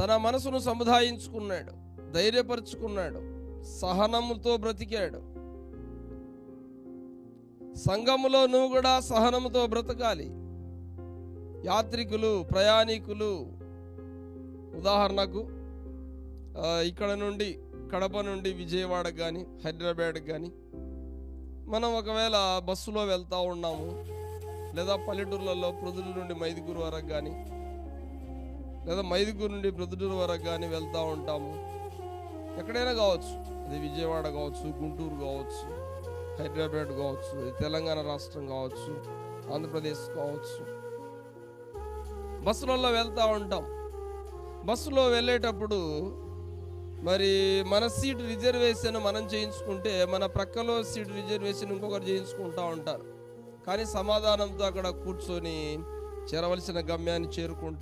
తన మనసును సముదాయించుకున్నాడు ధైర్యపరుచుకున్నాడు సహనముతో బ్రతికాడు. సంఘములో నువ్వు కూడా సహనముతో బ్రతకాలి. యాత్రికులు ప్రయాణికులు ఉదాహరణకు ఇక్కడ నుండి కడప నుండి విజయవాడ కానీ హైదరాబాద్ కానీ మనం ఒకవేళ బస్సులో వెళ్తూ ఉన్నాము లేదా పల్లెటూర్లలో ప్రొద్దుటూరు నుండి మైదుగురు వరకు కానీ లేదా మైదుగురు నుండి ప్రొద్దుటూరు వరకు కానీ వెళ్తూ ఉంటాము. ఎక్కడైనా కావచ్చు. అది విజయవాడ కావచ్చు గుంటూరు కావచ్చు హైదరాబాద్ కావచ్చు తెలంగాణ రాష్ట్రం కావచ్చు ఆంధ్రప్రదేశ్ కావచ్చు. బస్సులలో వెళ్తూ ఉంటాం. బస్సులో వెళ్ళేటప్పుడు మరి మన సీట్ రిజర్వేషన్ మనం చేయించుకుంటే మన ప్రక్కలో సీట్ రిజర్వేషన్ ఇంకొకరు చేయించుకుంటా ఉంటారు. కానీ సమాధానంతో అక్కడ కూర్చొని చేరవలసిన గమ్యాన్ని చేరుకుంటాం